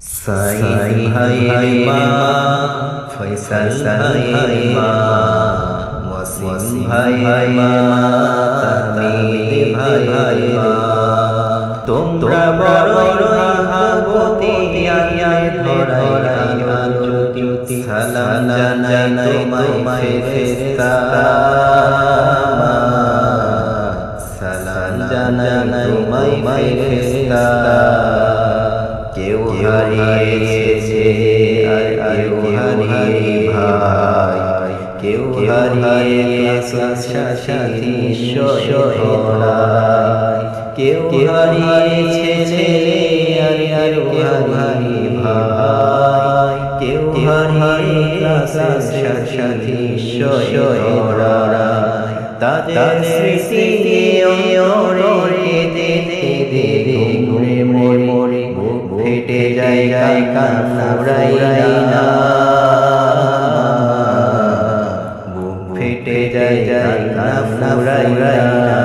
সাইদ ভাইয়ের মা ফয়সাল ভাইয়ের মা ওয়াসিম ভাইয়ের মা তাহমিদ ভাইয়ের মা তোমরা বড় ভাগবতী আয়ায় ধরাই আলোটি সালাম জানাই তোমায় ফেরেশতা। সালাম জানাই তোমায় ফেরেশতা। হারিয়েছে। আর কেউ হারিয়ে ভাই। কেউ হারিয়েছে সাথী সহায় কেউ হারিয়েছে ছেলে আর কেউ হারিয়ে ভাই। কেউ হারিয়েছে সাথী সহায় তাদের উড়াই না ফেটে যায় যায় কান্না উড়াই না।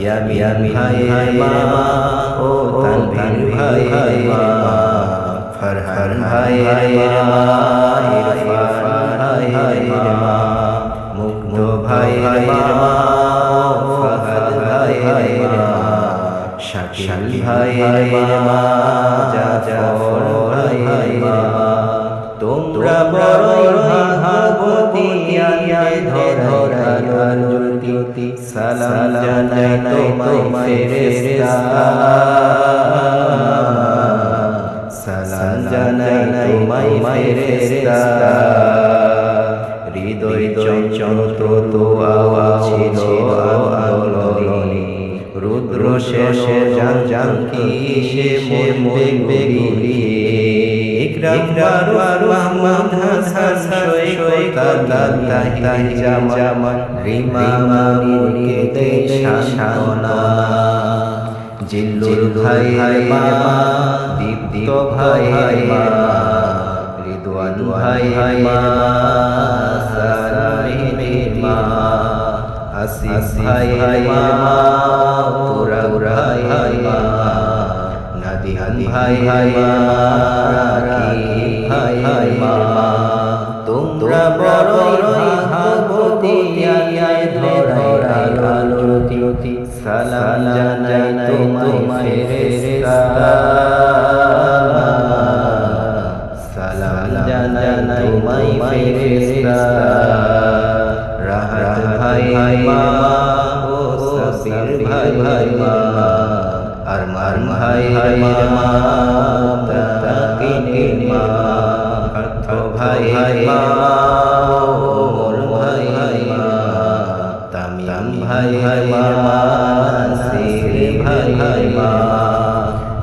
ইয়ামি ইয়ামি হাই হাই মা ও তানভীর ভাই হাই মা ফরহান ভাই হাই মা ইরফান ভাই হাই মা মুগ্ধ ভাই হাই মা। শাকিল ভাই হাই মা জাফর ভাই হাই মা। তোমরা বড় ভাগবতী আলোটি সালাম জানাই তোমায় ফেরেশতা। সালাম জানাই তোমায় ফেরেশতা। হৃদয় চঞ্চল তো আওয়াজ সে মোর বেগুলি ইকরার ওয়ার মাহমুদ হাসান তাহি জামা জিল্লুল মা দীপ্ত ভাই হাই মা রিদওয়ান মা আসিফ ভাই ভাই তোমরা বড় ধরাই সালাম জানাই তোমায় ফেরেশতা সালাম জানাই তোমায় ফেরেশতা রাহাত ভাই হাই মা ও সাবির ভাই ভাই মা আরমান ভাই হাই মা তাকিন মা অর্থ ভাই হাই মা মোর ভাই হাই মা, তামিম ভাই হাই মা, নাসির ভাই হাই মা।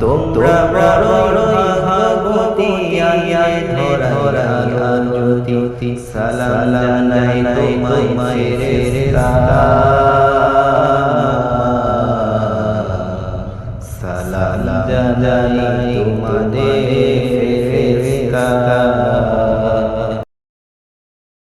তোমরা বড় ভাগবতী আয়ায় ধরা আলোটি সালাম জানাই তোমায় ফেরেশতা সালাম তোমাদের ফেরেশতা।